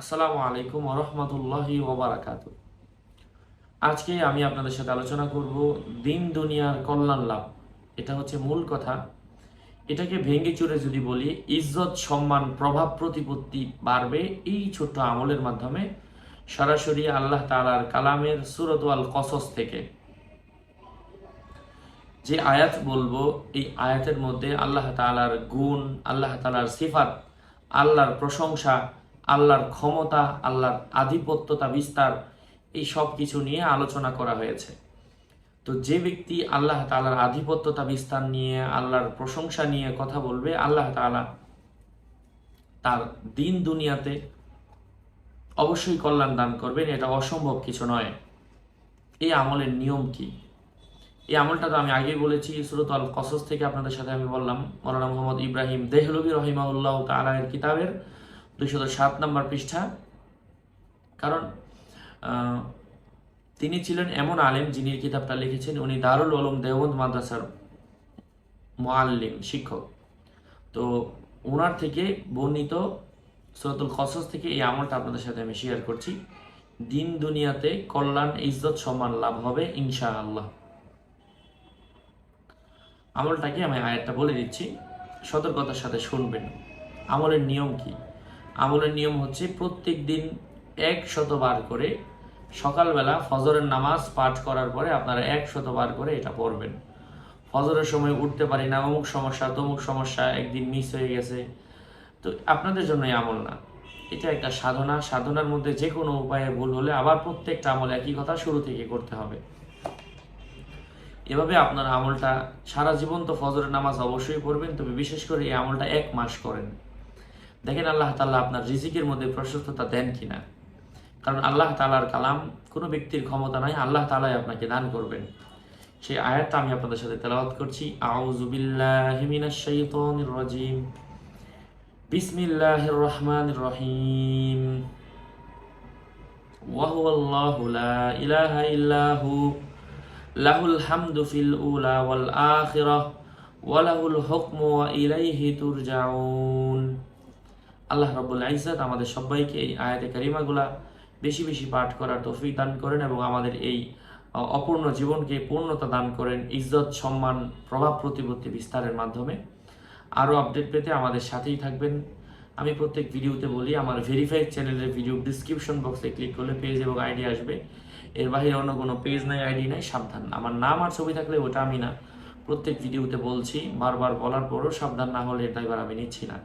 আসসালামু আলাইকুম রহমতুল্লাহি ওবরাকাত আজকে আমি আপনাদের সাথে আলোচনা করব দিন দুনিয়ার কল্যাণ লাভ। এটা হচ্ছে মূল কথা। এটাকে ভেঙে চুরে যদি বলি, ইজ্জত, সম্মান, প্রভাব প্রতিপত্তি বাড়বে এই ছোট্ট আমলের মাধ্যমে সরাসরি আল্লাহ তালার কালামের সুরত আল কসস থেকে। যে আয়াত বলব, এই আয়াতের মধ্যে আল্লাহ তালার গুণ, আল্লাহ তালার সিফাত, আল্লাহর প্রশংসা আল্লাহর ক্ষমতা, আল্লাহর আধিপত্যতা বিস্তার, এই সব কিছু নিয়ে আলোচনা করা হয়েছে। তো যে ব্যক্তি আল্লাহ তালার আধিপত্যতা বিস্তার নিয়ে, আল্লাহর প্রশংসা নিয়ে কথা বলবে, আল্লাহ তালা তার দিন দুনিয়াতে অবশ্যই কল্যাণ দান করবেন। এটা অসম্ভব কিছু নয়। এই আমলের নিয়ম কি? এই আমলটা তো আমি আগেই বলেছি সুরত আল কসস থেকে আপনাদের সাথে আমি বললাম। মৌলানা মোহাম্মদ ইব্রাহিম দেহলবি রহিমাউল্লাহ তালা এর কিতাবের দুইশত সাত নম্বর পৃষ্ঠা। কারণ তিনি ছিলেন এমন আলেম যিনি কিতাবটা লিখেছেন। উনি দারুল আলম দেওবন্দ মাদ্রাসার মোয়াল্লিম শিক্ষক। তো ওনার থেকে বর্ণিত সৈয়দুল খসস থেকে এই আমলটা আপনাদের সাথে আমি শেয়ার করছি। দিন দুনিয়াতে কল্যাণ, ইজ্জত, সম্মান লাভ হবে ইনশা আল্লাহ আমলটাকে আমি আয়াতটা বলে দিচ্ছি। সতর্কতার সাথে শুনবেন। আমলের নিয়ম কি? আমলের নিয়ম হচ্ছে প্রত্যেক দিন এক শতবার করে সকালবেলা ফজরের নামাজ পাঠ করার পরে আপনারা এক শতবার করে এটা পড়বেন। ফজরের সময় উঠতে পারি না, অমুক সমস্যা, তমুক সমস্যা, একদিন মিস হয়ে গেছে। তো আপনাদের জন্য আমল না। এটা একটা সাধনা। সাধনার মধ্যে যে কোনো উপায়ে ভুল হলে আবার প্রত্যেকটা আমল একই কথা শুরু থেকে করতে হবে। এভাবে আপনার আমলটা সারা জীবন তো ফজরের নামাজ অবশ্যই পড়বেন, তবে বিশেষ করে এই আমলটা এক মাস করেন। দেখেন আল্লাহ তাল্লাহ আপনার রিজিকের মধ্যে প্রশস্ততা দেন কিনা কারণ আল্লাহ তালার কালাম কোনো ব্যক্তির ক্ষমতা নাই আল্লাহ তালাই আপনাকে দান করবেন সেই আয়াতটা আমি আপনাদের সাথে তেলাওয়াত করছি আউযু বিল্লাহি মিনাশ শাইতানির রাজিম বিসমিল্লাহির রহমানির রহিম وهو الله لا إله إلا هو له الحمد في الأولى والآخرة وله الحكم وإليه ترجعون আল্লাহ রব্বুল ইজ্জত আমাদের সবাইকে এই আয়াতে কারিমাগুলা বেশি বেশি পাঠ করার তৌফিক দান করেন এবং আমাদের এই অপূর্ণ জীবনকে পূর্ণতা দান করেন ইজ্জত, সম্মান, প্রভাব প্রতিপত্তি বিস্তারের মাধ্যমে। আরও আপডেট পেতে আমাদের সাথেই থাকবেন। আমি প্রত্যেক ভিডিওতে বলি, আমার ভেরিফাইড চ্যানেলের ভিডিও ডিসক্রিপশন বক্সে ক্লিক করলে পেজ এবং আইডি আসবে। এর বাইরে অন্য কোনো পেজ নাই আইডি নাই, সাবধান। আমার নাম আর ছবি থাকলে ওটা আমি না। প্রত্যেক ভিডিওতে বলছি, বারবার বলার পরও সাবধান না হলে এবার আমি নিচ্ছি না।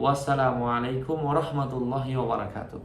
ওয়াসালামু আলাইকুম ও ওবরাকাতুহ